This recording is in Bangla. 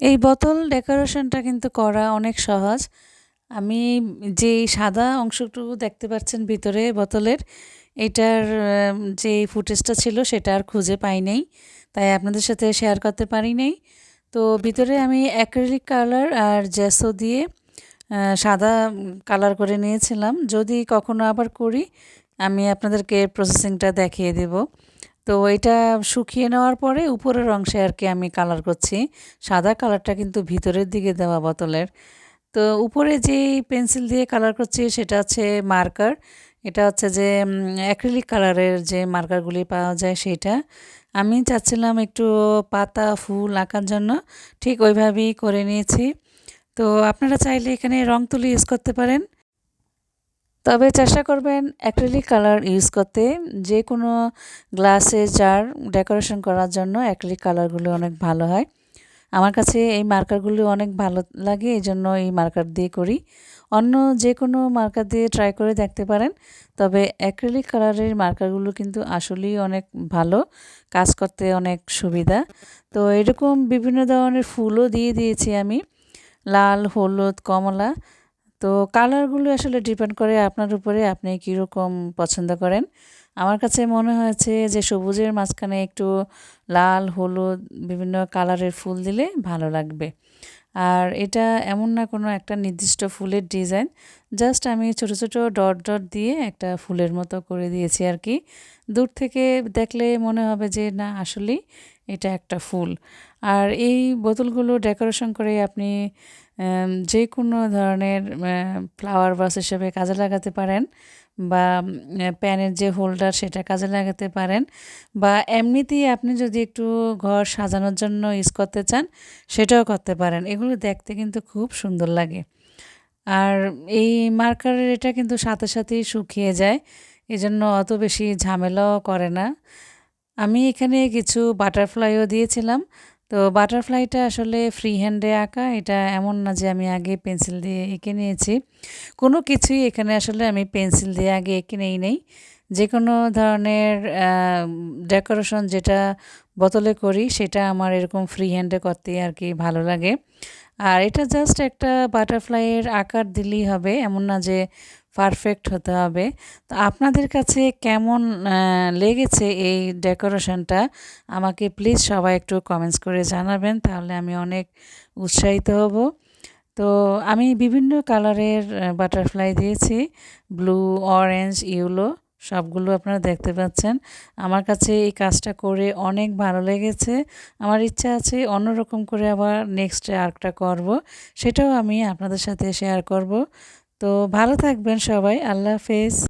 এই বোতল ডেকোরেশনটা কিন্তু করা অনেক সহজ। আমি যে সাদা অংশটুকু দেখতে পাচ্ছেন ভিতরে বোতলের, এটার যে ফুটেজটা ছিল সেটা আর খুঁজে পাই নাই, তাই আপনাদের সাথে শেয়ার করতে পারি নাই। তো ভিতরে আমি অ্যাক্রিলিক কালার আর জ্যাসো দিয়ে সাদা কালার করে নিয়েছিলাম। যদি কখনো আবার করি, আমি আপনাদেরকে প্রসেসিংটা দেখিয়ে দেব। তো এটা শুকিয়ে নেওয়ার পরে উপরের অংশে আর কি আমি কালার করছি। সাদা কালারটা কিন্তু ভিতরের দিকে দেওয়া বোতলের। তো উপরে যে পেন্সিল দিয়ে কালার করছি সেটা হচ্ছে মার্কার এটা হচ্ছে যে অ্যাক্রিলিক কালারের যে মার্কারগুলি পাওয়া যায় সেটা। আমি চাচ্ছিলাম একটু পাতা, ফুল আঁকার জন্য। ঠিক ওইভাবেই করে নিয়েছি। তো আপনারা চাইলে এখানে রং তুলি ইউজ করতে পারেন। তবে চেষ্টা করবেন অ্যাক্রিলিক কালার ইউজ করতে। যে কোনো গ্লাসে জার ডেকোরেশন করার জন্য অ্যাক্রিলিক কালারগুলো অনেক ভালো হয়। আমার কাছে এই মার্কারগুলো অনেক ভালো লাগে এই জন্য এই মার্কার দিয়ে করি। অন্য যে কোনো মার্কার দিয়ে ট্রাই করে দেখতে পারেন, তবে অ্যাক্রিলিক কালারের মার্কারগুলো কিন্তু আসলেই অনেক ভালো, কাজ করতে অনেক সুবিধা। তো এরকম বিভিন্ন ধরনের ফুলও দিয়ে দিয়েছি আমি, লাল, হলুদ, কমলা। তো কালারগুলো আসলে ডিপেন্ড করে আপনার উপরে আপনি কীরকম পছন্দ করেন। আমার কাছে মনে হয়েছে যে সবুজের মাঝখানে একটু লাল, হলুদ বিভিন্ন কালারের ফুল দিলে ভালো লাগবে। আর এটা এমন না কোনো একটা নির্দিষ্ট ফুলের ডিজাইন জাস্ট আমি ছোট ছোট ডট ডট দিয়ে একটা ফুলের মতো করে দিয়েছি আর কি। দূর থেকে দেখলে মনে হবে যে, না, আসলেই এটা একটা ফুল। আর এই বোতলগুলো ডেকোরেশন করে আপনি যে কোনো ধরনের ফ্লাওয়ার বাস হিসেবে কাজে লাগাতে পারেন বা প্যানের যে হোল্ডার সেটা কাজে লাগাতে পারেন বা এমনিতেই আপনি যদি একটু ঘর সাজানোর জন্য ইউজ করতে চান, সেটাও করতে পারেন। এগুলো দেখতে কিন্তু খুব সুন্দর লাগে। আর এই মার্কারের এটা কিন্তু সাথে সাথেই শুকিয়ে যায়। এজন্য অত বেশি ঝামেলাও করে না। আমি এখানে কিছু বাটারফ্লাইও দিয়েছিলাম। তো বাটারফ্লাইটা আসলে ফ্রি হ্যান্ডে আঁকা, এটা এমন না যে আমি আগে পেন্সিল দিয়ে এঁকে নিয়েছি। কোনো কিছুই এখানে আসলে আমি পেন্সিল দিয়ে আগে এঁকে নেই নেই। যে কোনো ধরনের ডেকোরেশন যেটা বোতলে করি, সেটা আমার এরকম ফ্রি হ্যান্ডে করতে আর কি ভালো লাগে। আর এটা জাস্ট একটা বাটারফ্লাইয়ের আকার দিলেই হবে, এমন না যে পারফেক্ট হতে হবে। তো আপনাদের কাছে কেমন লেগেছে এই ডেকোরেশনটা আমাকে প্লিজ সবাই একটু কমেন্টস করে জানাবেন, তাহলে আমি অনেক উৎসাহিত হব। তো আমি বিভিন্ন কালারের বাটারফ্লাই দিয়েছি ব্লু অরেঞ্জ ইউলো সবগুলো আপনারা দেখতে পাচ্ছেন। আমার কাছে এই কাজটা করে অনেক ভালো লেগেছে। আমার ইচ্ছা আছে অন্যরকম করে আবার নেক্সট আর্কটা করব। সেটাও আমি আপনাদের সাথে শেয়ার করব। তো ভালো থাকবেন সবাই। আল্লাহ হাফেজ।